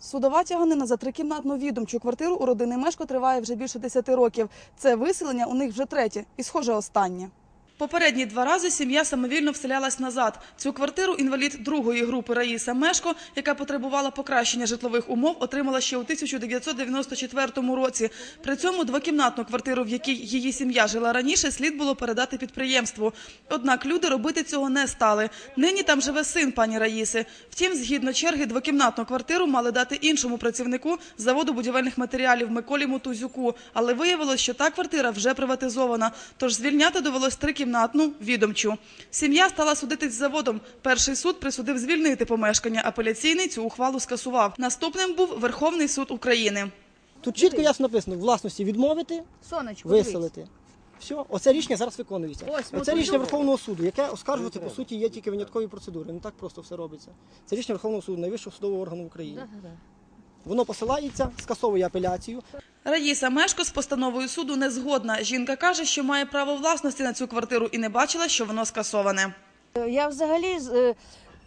Судова тяганина за трикімнатну відомчу квартиру у родини Мешко триває вже більше 10 років. Це виселення у них вже третє і, схоже, останнє. Попередні два рази сім'я самовільно вселялась назад. Цю квартиру інвалід другої групи Раїса Мешко, яка потребувала покращення житлових умов, отримала ще у 1994 році. При цьому двокімнатну квартиру, в якій її сім'я жила раніше, слід було передати підприємству. Однак люди робити цього не стали. Нині там живе син пані Раїси. Втім, згідно черги, двокімнатну квартиру мали дати іншому працівнику заводу будівельних матеріалів Миколі Мутузюку. Але виявилось, що та квартира вже приватизована. Тож звільняти довелось трикімнатну відомчу. Сім'я стала судитись з заводом. Перший суд присудив звільнити помешкання. Апеляційний цю ухвалу скасував. Наступним був Верховний суд України. Тут чітко ясно написано, власності відмовити, Сонечко, виселити. Все, оце рішення зараз виконується. Ось, ми Оце рішення. Верховного суду, яке оскаржувати по суті є тільки виняткові процедури. Не так просто все робиться. Це рішення Верховного суду, найвищого судового органу в Україні. Воно посилається, скасовує апеляцію. Раїса Мешко з постановою суду не згодна. Жінка каже, що має право власності на цю квартиру і не бачила, що воно скасоване. Я взагалі з е,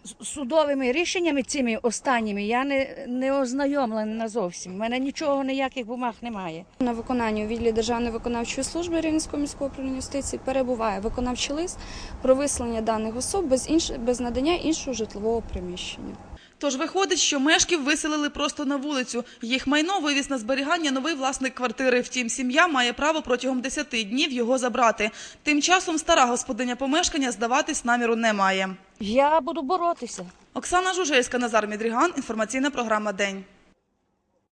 з судовими рішеннями цими останніми я не, не ознайомлена зовсім. У мене нічого, ніяких бумаг немає. На виконанні у відділі Державної виконавчої служби Рівненського міського управління юстиції перебуває виконавчий лист про виселення даних особ без інш... без надання іншого житлового приміщення. Тож виходить, що мешків виселили просто на вулицю. Їх майно вивіз на зберігання новий власник квартири. Втім, сім'я має право протягом 10 днів його забрати. Тим часом стара господиня помешкання здаватись наміру не має. Я буду боротися. Оксана Жужельська, Назар Мідріган. Інформаційна програма День.